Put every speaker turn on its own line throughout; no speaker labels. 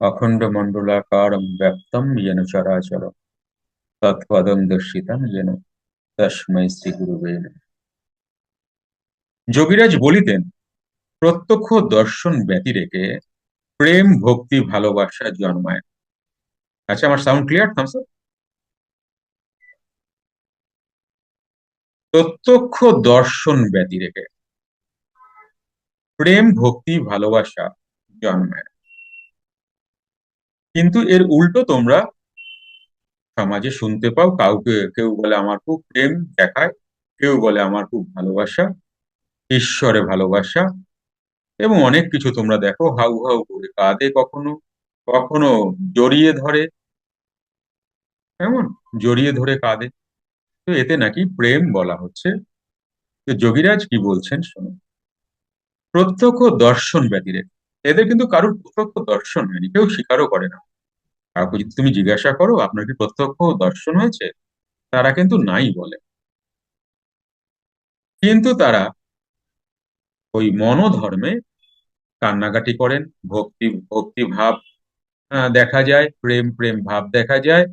अखण्डमण्डलाकारं व्याप्तं येन चराचरं तत्पदं दर्शितं येन তস্মৈ শ্রী গুরুবে নমঃ। যোগীরাজ বলিতেন প্রত্যক্ষ দর্শন ব্যতিরেকে প্রেম ভক্তি ভালোবাসা জন্মায় না। আচ্ছা আমার সাউন্ড ক্লিয়ার থামস প্রত্যক্ষ দর্শন ব্যতিরেকে প্রেম ভক্তি ভালোবাসা জন্মায় না। কিন্তু এর উল্টো তোমরা সমাজে শুনতে পাও, কাউকে কেউ বলে আমার খুব প্রেম দেখায়, কেউ বলে আমার খুব ভালোবাসা, ঈশ্বরে ভালোবাসা এবং অনেক কিছু তোমরা দেখো, হাউ হাউ করে কাঁদে কখনো কখনো জড়িয়ে ধরে, কেমন? জড়িয়ে ধরে কাঁদে। তো এতে নাকি প্রেম বলা হচ্ছে। তো যোগীরাজ কি বলছেন শোনো? প্রত্যক্ষ দর্শন ব্যতিরে। এদের কিন্তু কারোর প্রত্যক্ষ দর্শন হয়নি, কেউ স্বীকারও করে না। কাউকে যদি তুমি জিজ্ঞাসা করো, আপনার কি প্রত্যক্ষ দর্শন হয়েছে? তারা কিন্তু নাই বলে। কিন্তু তারা ওই মনোধর্মে কান্নাকাটি করেন, ভক্তি ভক্তি ভাব দেখা যায়, প্রেম প্রেম ভাব দেখা যায়,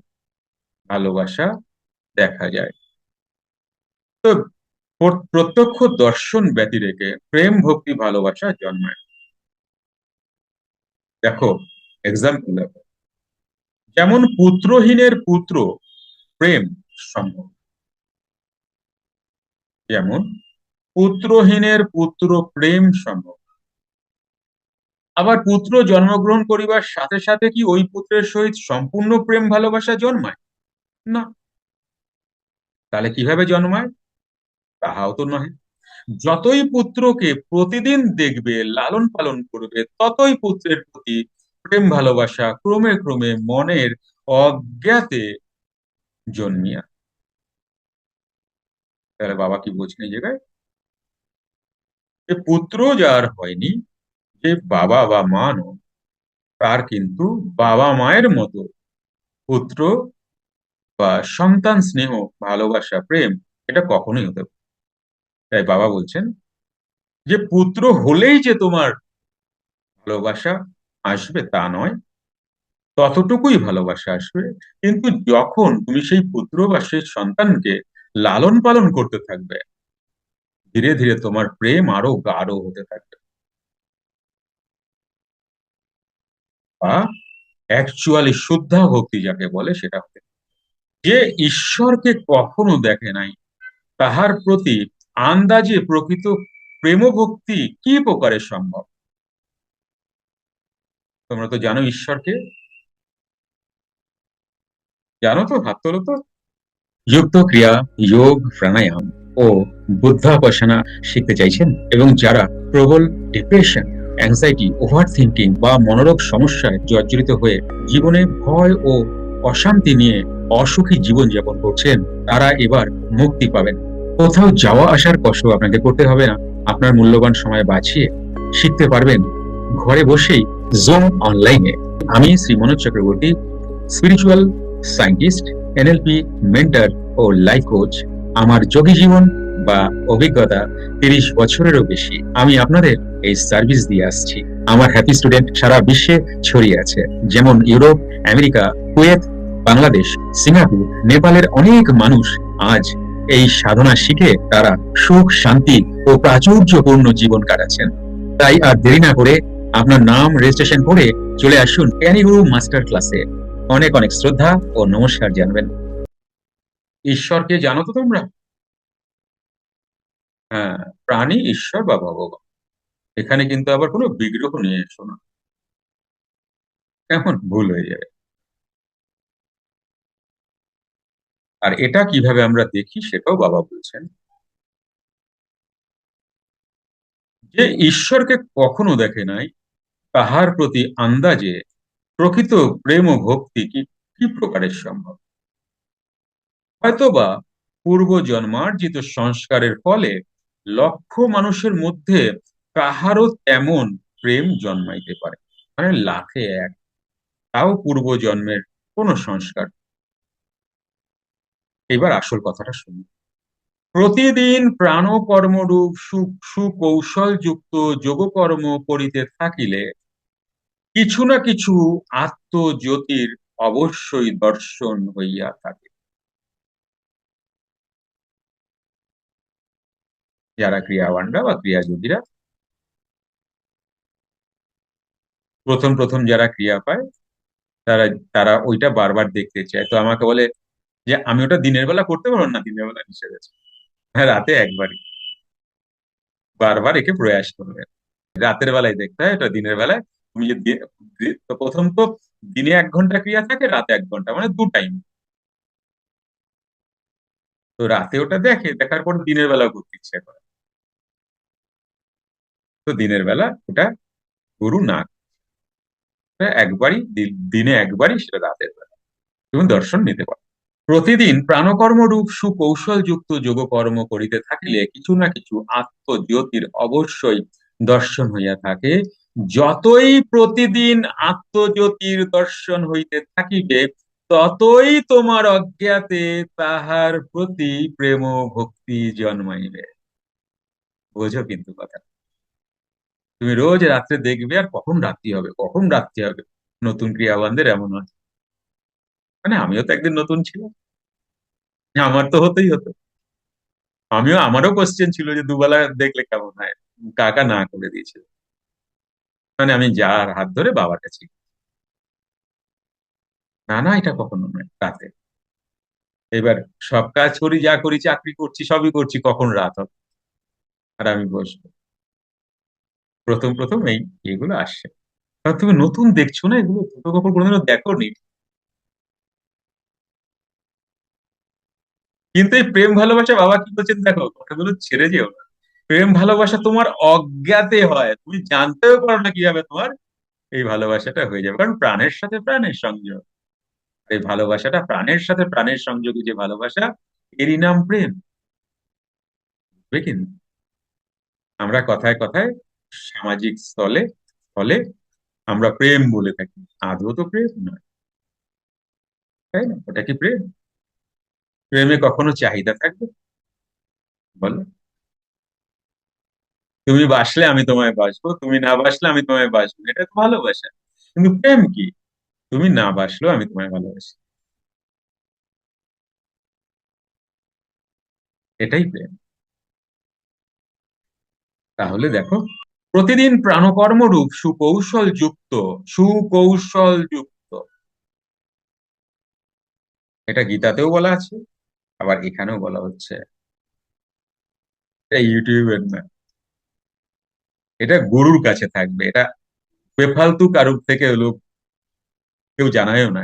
ভালোবাসা দেখা যায়। তো প্রত্যক্ষ দর্শন ব্যতিরেকে প্রেম, ভক্তি, ভালোবাসা জন্মায়। দেখো এক্সাম্পল দেখো। যেমন পুত্রহীনের পুত্র, প্রেম সম্ভব। যেমন পুত্রহীনের পুত্র, প্রেম সম্ভব। আবার পুত্র জন্মগ্রহণ করিবার সাথে সাথে কি ওই পুত্রের সহিত সম্পূর্ণ প্রেম ভালোবাসা জন্মায়? না। তাহলে কীভাবে জন্মায়? তাহাও তো নহে। যতই পুত্রকে প্রতিদিন দেখবে, লালন পালন করবে, ততই পুত্রের প্রতি প্রেম ভালোবাসা ক্রমে ক্রমে মনের অজ্ঞাতে জন্মিয়া। তাহলে বাবা কি বলছেন এই জায়গায়? যে পুত্র যার হয়নি, যে বাবা বা মা নয় তার কিন্তু বাবা মায়ের মতো পুত্র বা সন্তান স্নেহ, ভালোবাসা, প্রেম, এটা কখনোই হতে পারে তাই বাবা বলছেন, যে পুত্র হলেই যে তোমার ভালোবাসা আসবে তা নয়। ততটুকুই ভালোবাসা আসবে। কিন্তু যখন তুমি সেই পুত্র বা সেই সন্তানকে লালন পালন করতে থাকবে, ধীরে ধীরে তোমার প্রেম আরও গাঢ় হতে থাকবে। বা অ্যাকচুয়ালি শুদ্ধা ভক্তি যাকে বলে সেটা হবে। যে ঈশ্বরকে কখনো দেখে নাই, তাহার প্রতি আন্দাজে প্রকৃত প্রেম ভক্তি কি প্রকারে সম্ভব? তোমরা তো জানো ঈশ্বরকে। জানো তো হাত তোলো তো। যুক্ত ক্রিয়া, যোগ, প্রাণায়াম ও বুদ্ধাপাসনা শিখতে চাইছেন এবং যারা প্রবল ডিপ্রেশন অ্যাংজাইটি ওভার থিঙ্কিং বা মনোরোগ সমস্যায় জর্জরিত হয়ে জীবনে ভয় ও অশান্তি নিয়ে অসুখী জীবন যাপন করছেন, তারা এবার মুক্তি পাবেন। কোথাও যাওয়া আসার কষ্ট আপনাকে করতে হবে না। আপনার মূল্যবান সময় বাঁচিয়ে শিখতে পারবেন ঘরে বসেই জুম অনলাইনে আমি Shri Manoj Chakraborty spiritual scientist NLP mentor ও লাইফ কোচ আমার যোগী জীবন বা অভিজ্ঞতা তিরিশ বছরেরও বেশি। আমি আপনাদের এই সার্ভিস দিয়ে আসছি। আমার হ্যাপি স্টুডেন্ট সারা বিশ্বে ছড়িয়ে আছে, যেমন Europe, America, Kuwait, Bangladesh, Singapore, নেপালের অনেক মানুষ আজ এই সাধনা শিখে তারা সুখ, শান্তি ও প্রাচুর্যপূর্ণ জীবন কাটাচ্ছেন। তাই আর দেরি না করে আপনার নাম রেজিস্ট্রেশন করে চলে আসুন জ্ঞানীগুরু মাস্টার ক্লাসে অনেক অনেক শ্রদ্ধা ও নমস্কার জানবেন। ঈশ্বরকে জানো তো তোমরা? হ্যাঁ প্রাণী ঈশ্বর বা ভগবান। এখানে কিন্তু আবার কোনো বিগ্রহ নিয়ে এসো না এখন ভুল হয়ে যাবে। আর এটা কীভাবে আমরা দেখি সেটাও বাবা বলছেন। যে ঈশ্বরকে কখনো দেখে নাই তাহার প্রতি আন্দাজে প্রকৃত প্রেম ও ভক্তি কি কি প্রকারের সম্ভব? হয়তোবা পূর্ব জন্মার্জিত সংস্কারের ফলে লক্ষ মানুষের মধ্যে কাহারও তেমন প্রেম জন্মাইতে পারে মানে লাখে এক। তাও পূর্ব জন্মের কোন সংস্কার? এবার আসল কথাটা শুনি প্রতিদিন প্রাণকর্মরূপ সু সুকৌশল যুক্ত যোগকর্ম করিতে থাকিলে কিছু না কিছু আত্মজ্যোতির অবশ্যই দর্শন হইয়া থাকে। যারা ক্রিয়াবানরা বা ক্রিয়াযোগীরা। প্রথম প্রথম যারা ক্রিয়া পায়, তারা তারা ওইটা বারবার দেখতে চায়। তো আমাকে বলে যে, আমি ওটা দিনের বেলা করতে পারব না? দিনের বেলা নিষেধ আছে। হ্যাঁ রাতে একবারই। বারবার একে প্রয়াস করবে। রাতের বেলায় দেখতে হয়, এটা দিনের বেলায় তুমি যে তো প্রথম তো দিনে এক ঘণ্টা ক্রিয়া থাকে, রাতে এক ঘণ্টা মানে দু টাইম তো রাতে ওটা দেখে, দেখার পর দিনের বেলা করতে ইচ্ছে করে। তো দিনের বেলা ওটা গুরু না একবারই দিনে একবারই সেটা রাতের বেলা। তুমি দর্শন নিতে পারো। প্রতিদিন প্রাণকর্ম রূপ সুকৌশল যুক্ত যোগকর্ম করিতে থাকিলে কিছু না কিছু আত্মজ্যোতির অবশ্যই দর্শন হইয়া থাকে। যতই প্রতিদিন আত্মজ্যোতির দর্শন হইতে থাকিবে, ততই তোমার অজ্ঞাতে তাহার প্রতি প্রেম ভক্তি জন্মাইবে। বোঝো কিন্তু কথা। তুমি রোজ রাত্রে দেখবে আর কখন রাত্রি হবে, কখন রাত্রি হবে? নতুন ক্রিয়াবানদের এমন হয় মানে আমিও তো একদিন নতুন ছিলাম। আমার তো হতেই হতো। আমিও, আমারও কোশ্চেন ছিল যে দুবেলা দেখলে কেমন হয়? কাকা না করে দিয়েছিল। মানে আমি যার হাত ধরে বাবার কাছে না না, এটা কখনো নয়, রাতে। এবার সব কাজ করি, যা করি, চাকরি করছি, সবই করছি, কখন রাত হবে? আর আমি বসবো। প্রথম প্রথম এই এগুলো আসছে। কারণ তুমি নতুন দেখছ না এগুলো ছোট কাপড় কোনোদিনও দেখো নি কিন্তু এই প্রেম ভালোবাসা বাবা কি করছেন দেখো, কথাগুলো ছেড়ে যেও না। প্রেম ভালোবাসা তোমার অজ্ঞাতে হয়। তুমি জানতেও পারো না কীভাবে তোমার এই ভালোবাসাটা হয়ে যাবে। কারণ প্রাণের সাথে প্রাণের সংযোগ। এই ভালোবাসাটা প্রাণের সাথে প্রাণের সংযোগে যে ভালোবাসা, এরই নাম প্রেম। কিন্তু আমরা কথায় কথায় সামাজিক স্থলে স্থলে আমরা প্রেম বলে থাকি। আদৌ তো প্রেম নয়। তাই না? ওটা কি প্রেম? প্রেমে কখনো চাহিদা থাকবে? বলো। তুমি বাসলে আমি তোমায় বাসবো, তুমি না বাসলে আমি তোমায় বাসবো। এটা তো ভালোবাসা। কিন্তু প্রেম কি? তুমি না বাসলেও আমি তোমায় ভালোবাসি। এটাই প্রেম। তাহলে দেখো, প্রতিদিন প্রাণকর্ম রূপ সুকৌশল যুক্ত সুকৌশল যুক্ত। এটা গীতাতেও বলা আছে, আবার এখানেও বলা হচ্ছে। এটা ইউটিউবের না। এটা গুরুর কাছে থাকবে, এটা বেফালতু কারুর থেকে লোক কেউ জানায়ও না।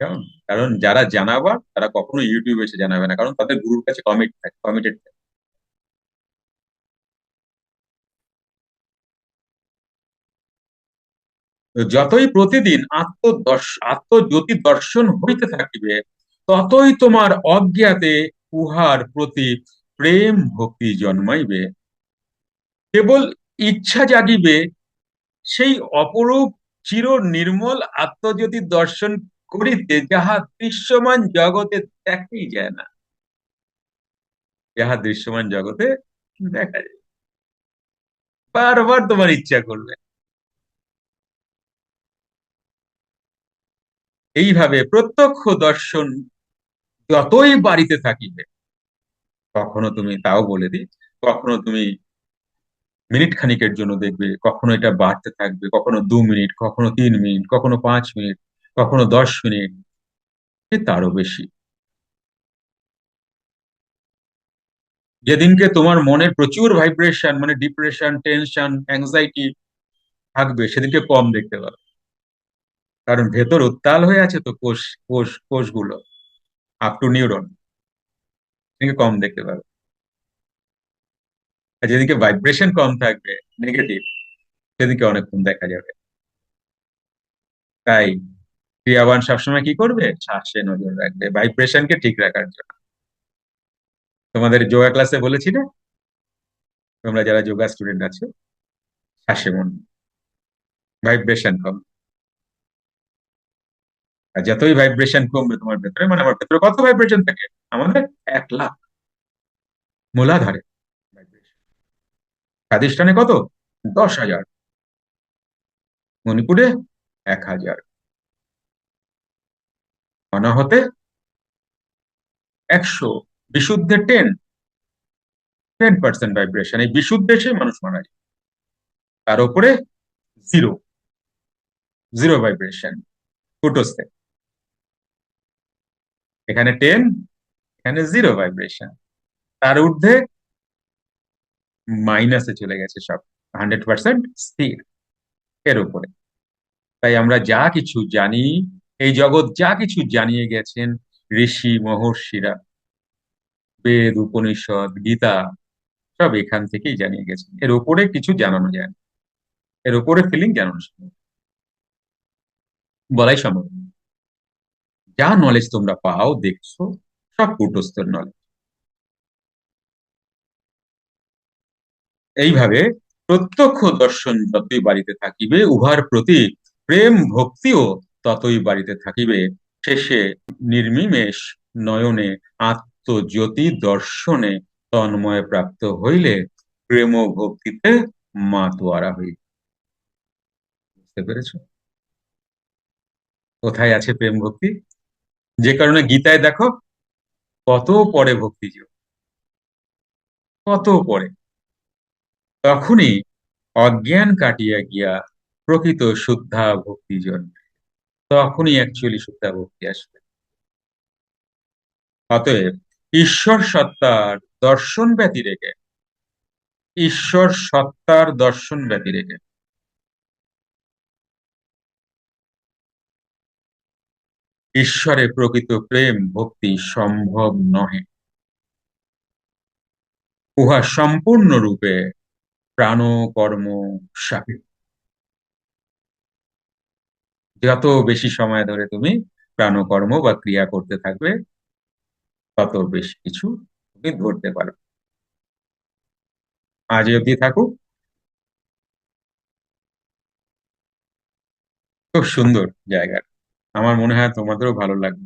কেমন কারণ যারা জানাবার, তারা কখনো ইউটিউবে এসে জানাবে না, কারণ তাদের গুরুর কাছে কমিট থাকে কমিটেড থাকে যতই প্রতিদিন আত্মদর্শ আত্মজ্যোতি দর্শন হইতে থাকিবে, ততই তোমার অজ্ঞাতে উহার প্রতি প্রেম ভক্তি জন্মাইবে। কেবল ইচ্ছা জাগিবে, সেই অপরূপ চির নির্মল আত্মজ্যোতি দর্শন করিতে যাহা দৃশ্যমান জগতে দেখাই যায় না। যাহা দৃশ্যমান জগতে দেখা যায়। বারবার তোমার ইচ্ছা করবে। এইভাবে প্রত্যক্ষ দর্শন যতই বাড়িতে থাকিবে কখনো তুমি তাও বলে দিই, কখনো তুমি মিনিট খানিকের জন্য দেখবে, কখনো এটা বাড়তে থাকবে, কখনো দু মিনিট, কখনো তিন মিনিট, কখনো পাঁচ মিনিট, কখনো দশ মিনিট তারও বেশি। যেদিনকে তোমার মনে প্রচুর ভাইব্রেশন মানে ডিপ্রেশন টেনশন অ্যাংজাইটি থাকবে, সেদিনকে কম দেখতে পাবে। কারণ ভেতর উত্তাল হয়ে আছে তো কোষ কোষ, কোষগুলো আপ টু নিউরন সেদিনকে কম দেখতে পাবে। আর যেদিকে ভাইব্রেশন কম থাকবে নেগেটিভ সেদিনকে অনেকক্ষণ দেখা যাবে। তাই ক্রিয়াবান সবসময় কি করবে? শ্বাসে নজর রাখবে ভাইব্রেশনকে ঠিক রাখার জন্য। তোমাদের যোগা ক্লাসে বলেছি না তোমরা যারা যোগা স্টুডেন্ট আছো, শ্বাসে মন ভাইব্রেশন কম। আর যতই ভাইব্রেশন কমবে তোমার ভেতরে মানে আমার ভেতরে কত ভাইব্রেশন থাকে? আমাদের এক লাখ মূলাধারে। ভাইব্রেশন কত? দশ হাজার। মণিপুরে এক হাজার। অনাহতে একশো। বিশুদ্ধে টেন টেন পার্সেন্ট ভাইব্রেশন এই বিশুদ্ধে সে মানুষ মারা যায়। তার উপরে জিরো জিরো ভাইব্রেশন কুটোসে এখানে টেন এখানে জিরো ভাইব্রেশন তার ঊর্ধ্বে মাইনাসে চলে গেছে সব। হান্ড্রেড পার্সেন্ট স্থির এর উপরে। তাই আমরা যা কিছু জানি, এই জগৎ যা কিছু জানিয়ে গেছেন ঋষি, মহর্ষিরা, বেদ, উপনিষদ, গীতা, সব এখান থেকেই জানিয়ে গেছেন। এর উপরে কিছু জানানো যায় এর উপরে ফিলিং জানানো সম্ভব বলাই সম্ভব। যা নলেজ তোমরা পাও, দেখছ সব কূটস্থের নলেজ এইভাবে প্রত্যক্ষ দর্শন যতই বাড়িতে থাকিবে, উহার প্রতি প্রেম ভক্তিও ততই বাড়িতে থাকিবে। শেষে নির্মিমেষ নয়নে আত্মজ্যোতি দর্শনে তন্ময় প্রাপ্ত হইলে প্রেম ভক্তিতে মাতোয়ারা হইবে। বুঝতে পেরেছ? কোথায় আছে প্রেম ভক্তি? যে কারণে গীতায় দেখো কত পরে ভক্তি জীব কত পরে? তখনই অজ্ঞান কাটিয়া গিয়া প্রকৃত শুদ্ধা ভক্তি জন্মে। তখনই অ্যাকচুয়ালি শুদ্ধা ভক্তি আসবে। অতএব ঈশ্বর সত্তার দর্শন ব্যতি রেখে ঈশ্বর সত্তার দর্শন ব্যতি রেখে ঈশ্বরে প্রকৃত প্রেম, ভক্তি সম্ভব নহে। উহা সম্পূর্ণরূপে প্রাণ কর্ম সাপেক্ষ যত বেশি সময় ধরে তুমি প্রাণকর্ম বা ক্রিয়া করতে থাকবে, তত বেশি কিছু তুমি ধরতে পারবে। আজ অবধি থাকুক। খুব সুন্দর জায়গা আমার মনে হয় তোমাদেরও ভালো লাগবে।